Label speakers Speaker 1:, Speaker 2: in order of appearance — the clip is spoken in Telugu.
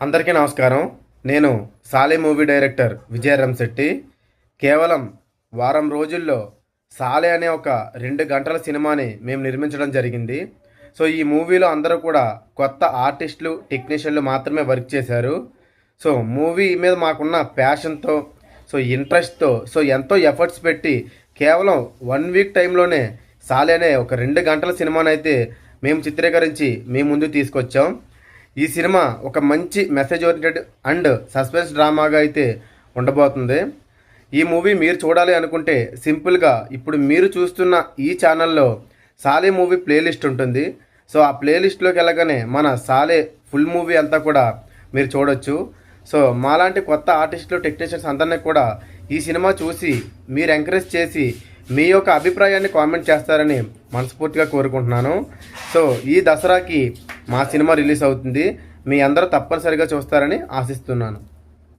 Speaker 1: అందరికీ నమస్కారం. నేను సాలే మూవీ డైరెక్టర్ విజయరామ్ శెట్టి కేవలం వారం రోజుల్లో సాలే అనే ఒక రెండు గంటల సినిమాని మేము నిర్మించడం జరిగింది. సో ఈ మూవీలో అందరూ కూడా కొత్త ఆర్టిస్టులు టెక్నీషియన్లు మాత్రమే వర్క్ చేశారు. సో మూవీ మీద మాకున్న ప్యాషన్తో సో ఇంట్రెస్ట్తో సో ఎంతో ఎఫర్ట్స్ పెట్టి కేవలం వన్ వీక్ టైంలోనే సాలే అనే ఒక రెండు గంటల సినిమానైతే మేము చిత్రీకరించి మీ ముందు తీసుకొచ్చాం. ఈ సినిమా ఒక మంచి మెసేజ్ ఓరియంటెడ్ అండ్ సస్పెన్స్ డ్రామాగా అయితే ఉండబోతుంది. ఈ మూవీ మీరు చూడాలి అనుకుంటే సింపుల్గా ఇప్పుడు మీరు చూస్తున్న ఈ ఛానల్లో సాలే మూవీ ప్లేలిస్ట్ ఉంటుంది. సో ఆ ప్లేలిస్ట్లోకి వెళ్ళగానే మన సాలే ఫుల్ మూవీ అంతా కూడా మీరు చూడొచ్చు. సో మాలాంటి కొత్త ఆర్టిస్టులు టెక్నీషియన్స్ అందరినీ కూడా ఈ సినిమా చూసి మీరు ఎంకరేజ్ చేసి మీ యొక్క అభిప్రాయాన్ని కామెంట్ చేస్తారని మనస్ఫూర్తిగా కోరుకుంటున్నాను. సో ఈ దసరాకి మా సినిమా రిలీజ్ అవుతుంది. మీ అందరూ తప్పనిసరిగా చూస్తారని ఆశిస్తున్నాను.